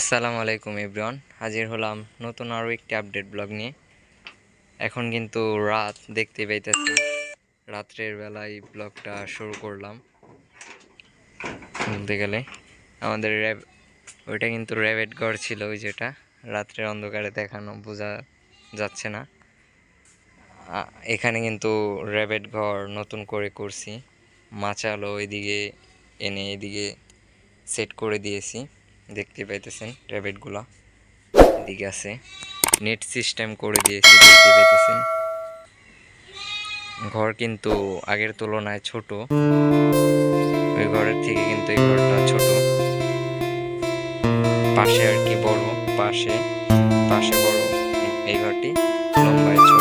আসসালামু আলাইকুম ইব্রন হাজির হলাম নতুন আরও একটি আপডেট ব্লগ নিয়ে। এখন কিন্তু রাত দেখতে পাইতেছি রাত্রের বেলায় ব্লগটা শুরু করলাম। বলতে গেলে আমাদের র্যাব, ওইটা কিন্তু র্যাবেট ঘর ছিল ওই যেটা। রাত্রের অন্ধকারে দেখানো বোঝা যাচ্ছে না। এখানে কিন্তু র্যাবেট ঘর নতুন করে করছি। মাচালো এদিকে এনে এদিকে সেট করে দিয়েছি। দেখতে পাইতেছেন ট্যাবলেটগুলা এদিকে আছে। নেট সিস্টেম করে দিয়েছি, দেখতে পাইতেছেন। ঘর কিন্তু আগের তুলনায় ছোট। ওই ঘরের থেকে কিন্তু এই ঘরটা ছোট। পাশে আর কি বড়, পাশে পাশে বড়। এই ঘরটি লম্বায় ছোট।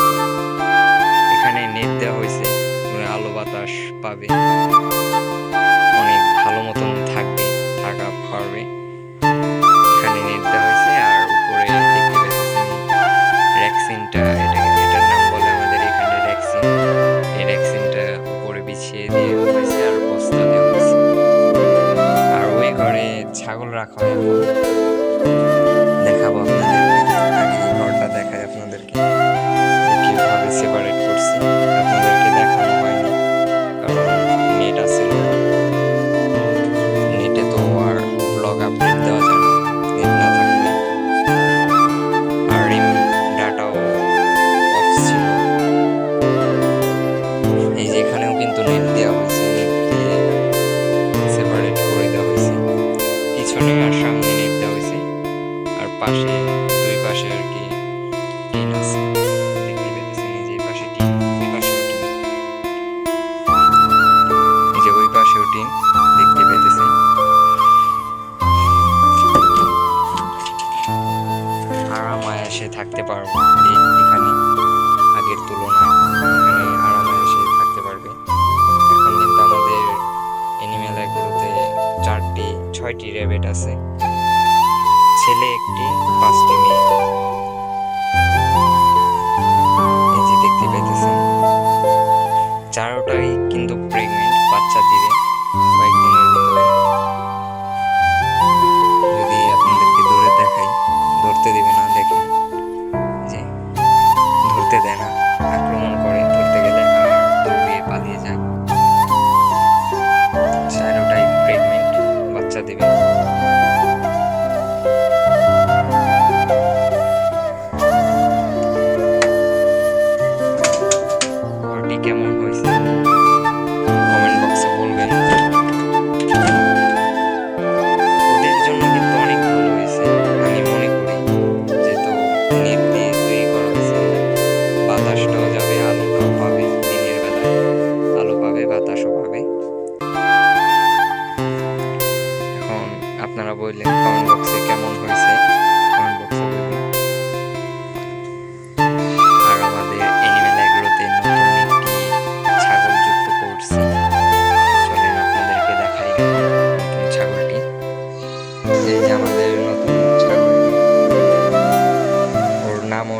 পারবে এখানে আগের তুলনায় এখানে আরামে এসে থাকতে পারবে। এখন কিন্তু আমাদের অ্যানিমেল অ্যাগ্রোতে চারটি, ছয়টি র্যাবেট আছে। ছেলে একটি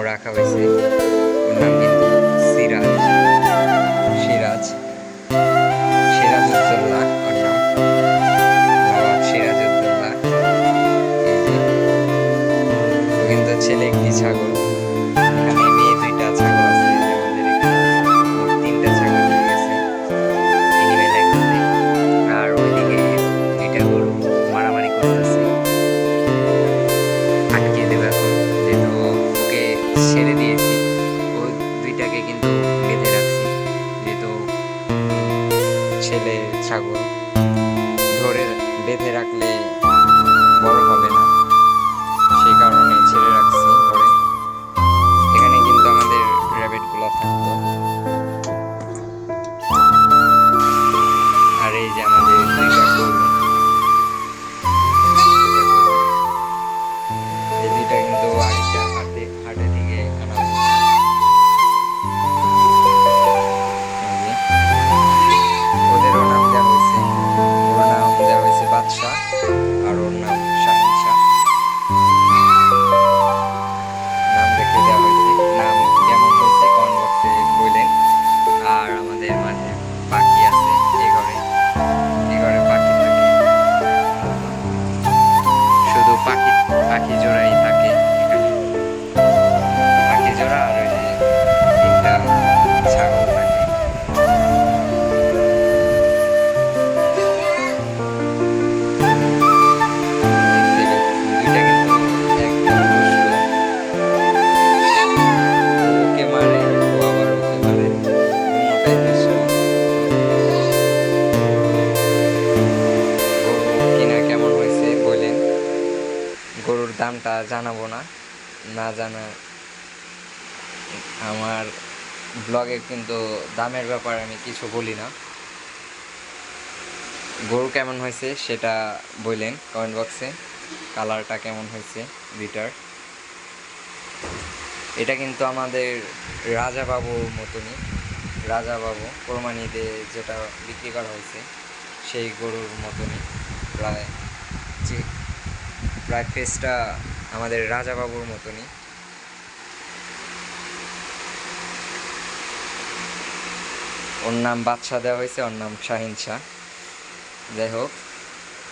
রাখা হয়েছে। নাম কিন্তু সিরাজ। সিরাজ। সিরাজউদ্দোল্লা ওর কিন্তু ছেলে একটি ছাগল? বেঁধে রাখলে বড় জানা আমার ব্লগে কিন্তু দামের ব্যাপারে আমি কিছু বলি না। গরু কেমন হয়েছে সেটা বললেন কমেন্ট বক্সে কালারটা কেমন হয়েছে দুইটার এটা কিন্তু আমাদের রাজা বাবুর মতনই। রাজা বাবু কোরবানিতে যেটা বিক্রি করা হয়েছে সেই গরুর মতনই। প্রায় প্রায় ফেসটা আমাদের রাজা বাবুর মতনই। ওর নাম বাদশাহ দেওয়া হয়েছে, ওর নাম শাহিন শাহ। যাই হোক,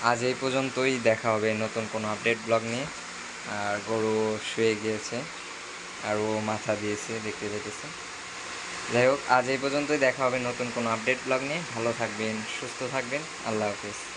আজ এই পর্যন্তই দেখা হবে নতুন কোনো আপডেট ব্লগ নিয়ে। আর গরু শুয়ে গিয়েছে, আর ও মাথা দিয়েছে, দেখতে যেতেছে যাই হোক, আজ এই পর্যন্তই দেখা হবে নতুন কোনো আপডেট ব্লগ নিয়ে। ভালো থাকবেন, সুস্থ থাকবেন। আল্লাহ হাফিজ।